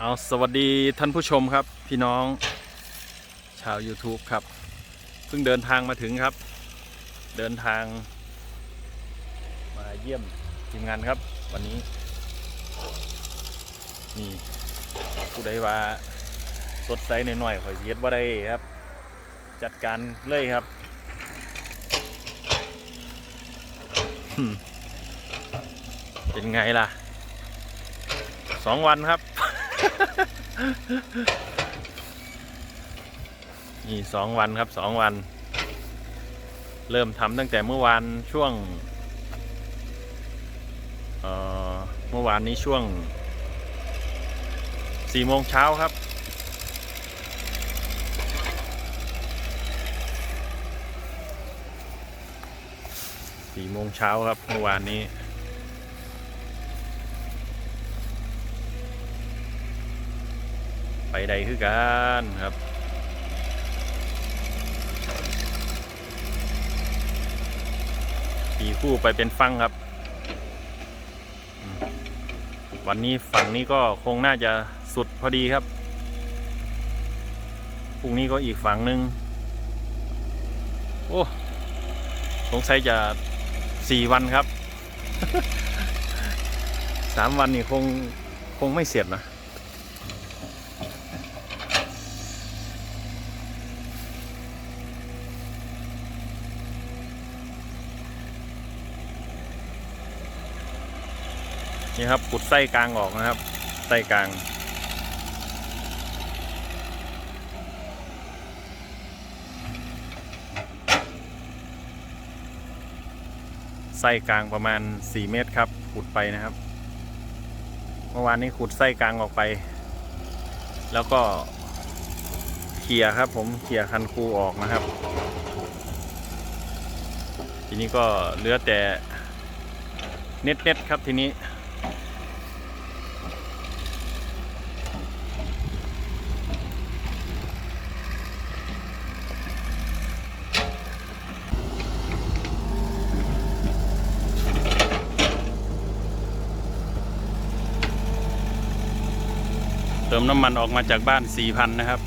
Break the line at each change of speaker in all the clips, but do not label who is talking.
เอาสวัสดีท่านผู้ชมครับ พี่น้อง ชาว YouTube ครับ เพิ่งเดินทางมาถึงครับ เดินทาง มาเยี่ยมทีมงานครับ วันนี้ นี่ผู้ใดว่าสดใสหน่อยๆขอยเย็ดว่าได้ครับ จัดการเลยครับเป็นไงล่ะสองวันครับ นี่สองวันครับสองวัน เริ่มทำตั้งแต่เมื่อวานช่วงเออเมื่อวานนี้ช่วงสี่โมงเช้าครับ สี่โมงเช้าครับเมื่อวานนี้ ไป ใดคือกันครับขี่คู่ไปเป็นฟังครับ วันนี้ฝั่งนี้ก็คงน่าจะสุดพอดีครับพรุ่งนี้ก็อีกฝั่งหนึ่งโอ้สงสัยจะสี่วันครับสามวันนี่คงคงไม่เสร็จนะ นี่ครับขุดไส้กลางออกนะครับ ไส้กลาง ไส้กลางประมาณ 4 เมตรครับ ขุดไปนะครับ เมื่อวานนี้ขุดไส้กลางออกไป แล้วก็เขี่ยครับ ผมเขี่ยคันคูออกนะครับ ทีนี้ก็เหลือแต่เน็ตเน็ตๆครับทีนี้ ติมน้ำมันออกมาจากบ้าน4,000นะครับ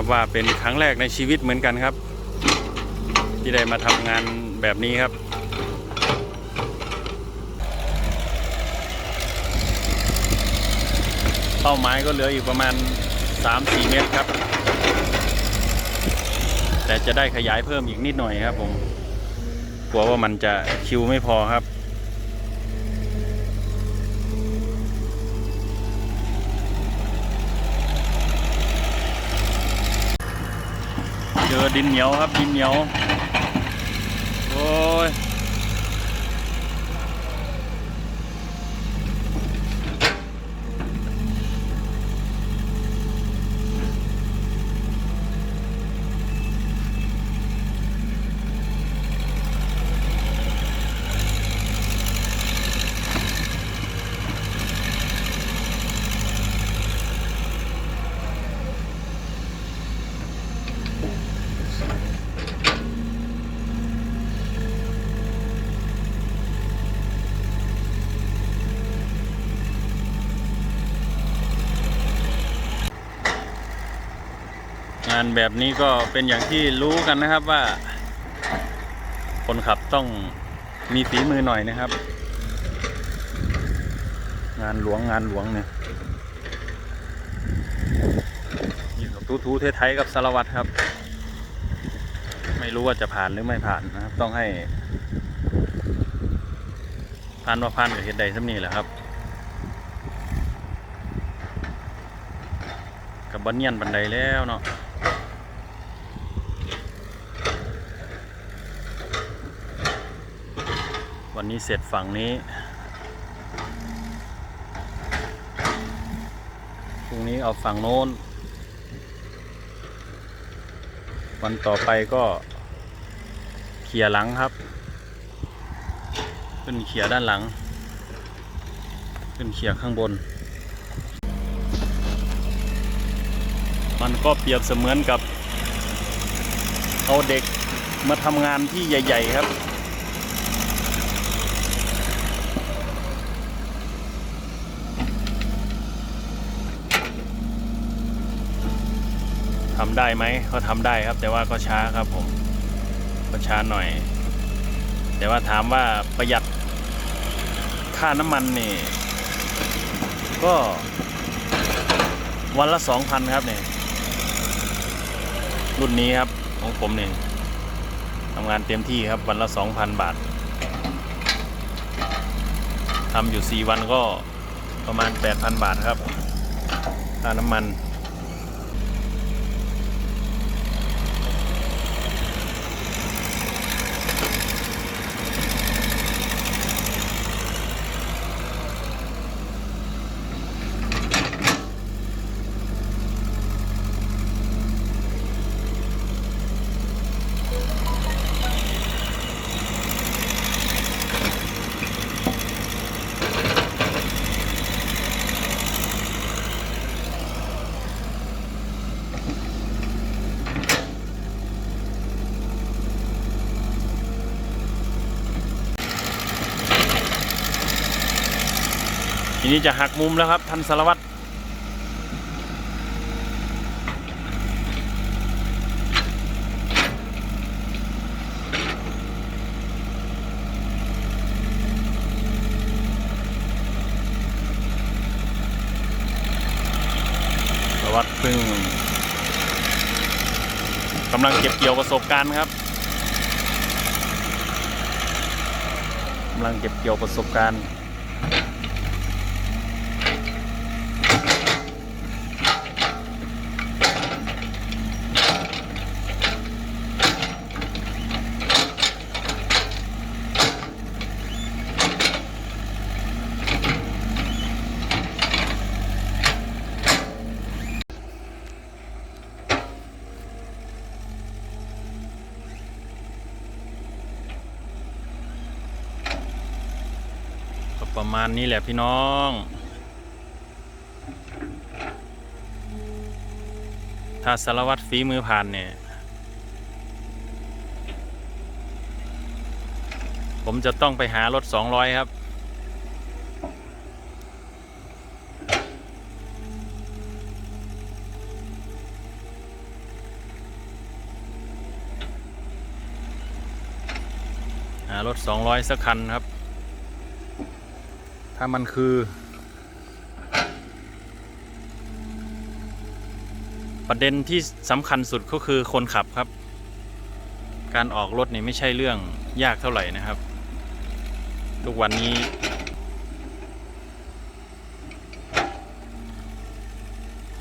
นับว่าเป็นครั้งแรกในชีวิตเหมือนกันครับ ที่ได้มาทำงานแบบนี้ครับเป้าหมายก็เหลืออีกประมาณ 3-4 เมตรครับ แต่จะได้ขยายเพิ่มอีกนิดหน่อยครับผม กลัวว่ามันจะคิวไม่พอครับ เจอดินเหนียวครับดินเหนียว โอ้ยานแบบนี้ก็เป็นอย่างที่รู้กันนะครับว่า คนขับต้องมีฝีมือหน่อยนะครับ งานหลวงงานหลวงเนี่ยนี่กับทูทูเทไทยกับสารวัตรครับ ไม่รู้ว่าจะผ่านหรือไม่ผ่านนะครับ ต้องให้ผ่านว่าผ่านกับเหตุใดสักนี่แหละครับกับอนเนียนบันไดแล้วเนาะ วันนี้เสร็จฝั่งนี้พรุ่งนี้เอาฝั่งโน้น วันต่อไปก็เขี่ยหลังครับ ขึ้นเขี่ยด้านหลัง ขึ้นเขี่ยข้างบน มันก็เปรียบเสมือนกับ เอาเด็กมาทำงานที่ใหญ่ ๆ ครับ ทำได้ไหมก็ทำได้ครับ แต่ว่าก็ช้าครับผมก็ช้าหน่อย แต่ว่าถามว่าประหยัดค่าน้ำมันนี่ก็วันละสองพันครับเนี่ยรุ่นนี้ครับของผมเนี่ยทำงานเต็มที่ครับวันละสองพันบาททำอยู่สี่วันก็ประมาณแปดพันบาทครับค่าน้ำมัน นี้จะหักมุมแล้วครับท่านสารวัตรสารวัตรเพิ่งกำลังเก็บเกี่ยวประสบการณ์ครับกำลังเก็บเกี่ยวประสบการณ์ มาณนี้แหละพี่น้องถ้าสารวัตรฝีมือผ่านเนี่ย ผมจะต้องไปหารถ 200 ครับ หารถ 200 สักคันครับ ถ้ามันคือ ประเด็นที่สำคัญสุดก็คือคนขับครับ การออกรถนี่ไม่ใช่เรื่องยากเท่าไหร่นะครับ ทุกวันนี้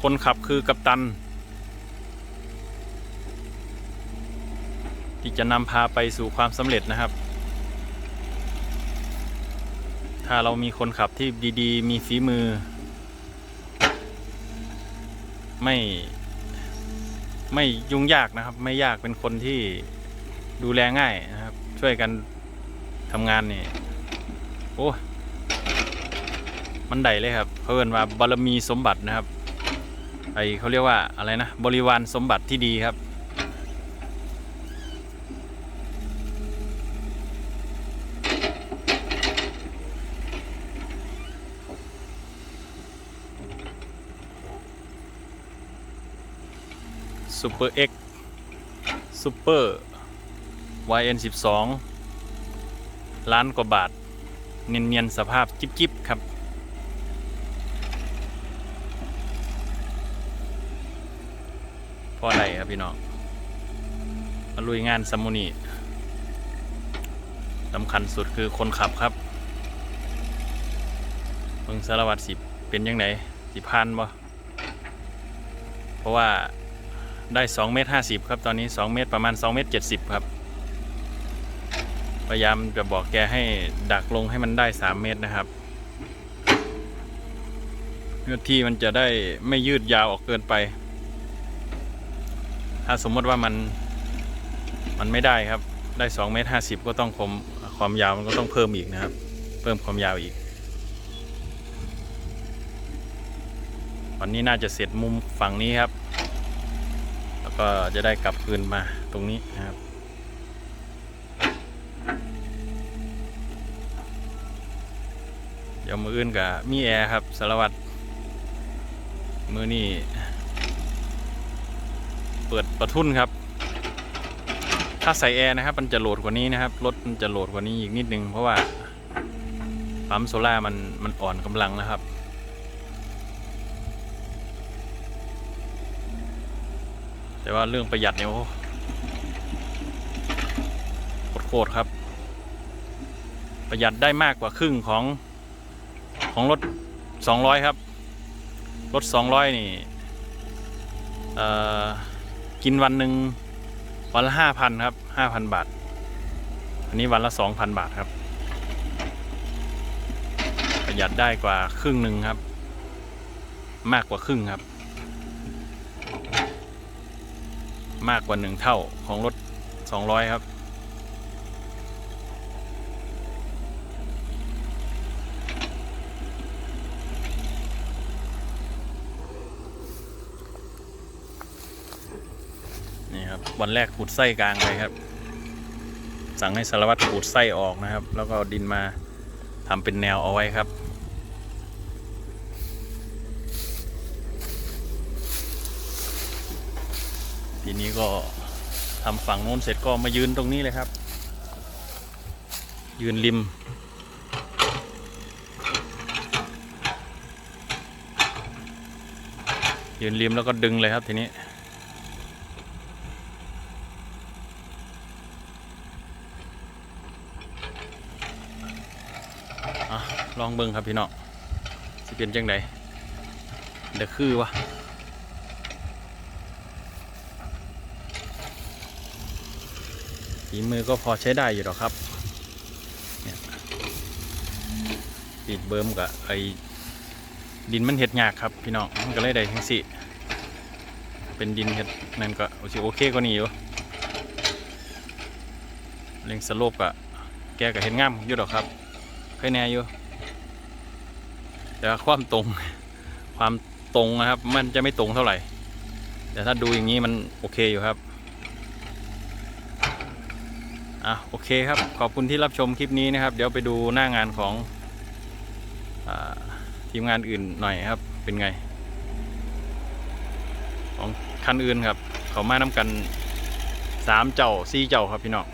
คนขับคือกัปตัน ที่จะนำพาไปสู่ความสำเร็จนะครับ ถ้าเรามีคนขับที่ดีๆ มีฝีมือ ไม่ไม่ยุ่งยากนะครับ ไม่ยากเป็นคนที่ดูแลง่ายนะครับ ช่วยกันทำงานนี่โอ้มันใดเลยครับเขาเอินว่าบารมีสมบัตินะครับไอเขาเรียกว่าอะไรนะบริวารสมบัติที่ดีครับ ซูเปอร์ X ซูเปอร์ YN 12 ล้านกว่าบาท เนียนๆ สภาพจิ๊บๆ ครับพอได้ครับพี่น้องมาลุยงานซัมมูนีสำคัญสุดคือคนขับครับเมืองสารวัตรสิเป็นยังไงสิพันบ่เพราะว่า ได้2เมตร50 ครับ ตอนนี้ 2 เมตรประมาณ2เมตร70 ครับ พยายามจะบอกแกให้ดักลงให้มันได้ 3 เมตรนะครับเพื่อที่มันจะได้ไม่ยืดยาวออกเกินไป ถ้าสมมติว่ามันมันไม่ได้ครับ ได้2เมตร50 ก็ต้องความความยาวมันก็ต้องเพิ่มอีกนะครับ เพิ่มความยาวอีกวันนี้น่าจะเสร็จมุมฝั่งนี้ครับ ก็จะได้กลับคืนมาตรงนี้นะครับ เดี๋ยวมืออื่นกับมีแอร์ครับสารวัตรมือนี่เปิดประทุนครับ ถ้าใส่แอร์นะครับ มันจะโหลดกว่านี้นะครับ รถมันจะโหลดกว่านี้อีกนิดนึง เพราะว่าปั๊มโซล่ามันมันอ่อนกำลังนะครับ แต่ว่าเรื่องประหยัดเนี่ยโอ้โคตรครับ ประหยัดได้มากกว่าครึ่งของของรถ 200 ครับ รถ 200 นี่เอ่กินวันหนึ่งวันละ 5,000 ครับ 5,000 บาท อันนี้วันละ 2,000 บาทครับ ประหยัดได้กว่าครึ่งหนึ่งครับ มากกว่าครึ่งครับ มากกว่าหนึ่งเท่าของรถ 200 ครับ นี่ครับ วันแรกขูดไส้กลางไปครับ สั่งให้สารวัตรขูดไส้ออกนะครับ แล้วก็เอาดินมาทำเป็นแนวเอาไว้ครับ นี้ก็ทำฝั่งโน้นเสร็จก็มายืนตรงนี้เลยครับ ยืนริม ยืนริมแล้วก็ดึงเลยครับทีนี้ลองเบิ่งครับพี่น้องสิเป็นจังไดเดี๋ยวคือวะ ฝีมือก็พอใช้ได้อยู่หรอกครับเนี่ยปิดเบิ่มกับไอ้ดินมันเห็ดยากครับพี่น้องมันก็เลยได้ทั้งสิเป็นดินเห็ดนั่นก็โอเคโอเคกว่านี้อยู่เล็งสโลปกะแกก็เห็นงามอยู่ดอกครับใครแน่อยู่แต่ว่าความตรงความตรงนะครับ มันจะไม่ตรงเท่าไหร่ แต่ถ้าดูอย่างนี้มันโอเคอยู่ครับ อะโอเคครับขอบคุณที่รับชมคลิปนี้นะครับ เดี๋ยวไปดูหน้างานของอทีมงานอื่นหน่อยครับ เป็นไง ของคันอื่นครับ เขามาน้ำกันสามเจ้าสี่เจ้าครับพี่น้อง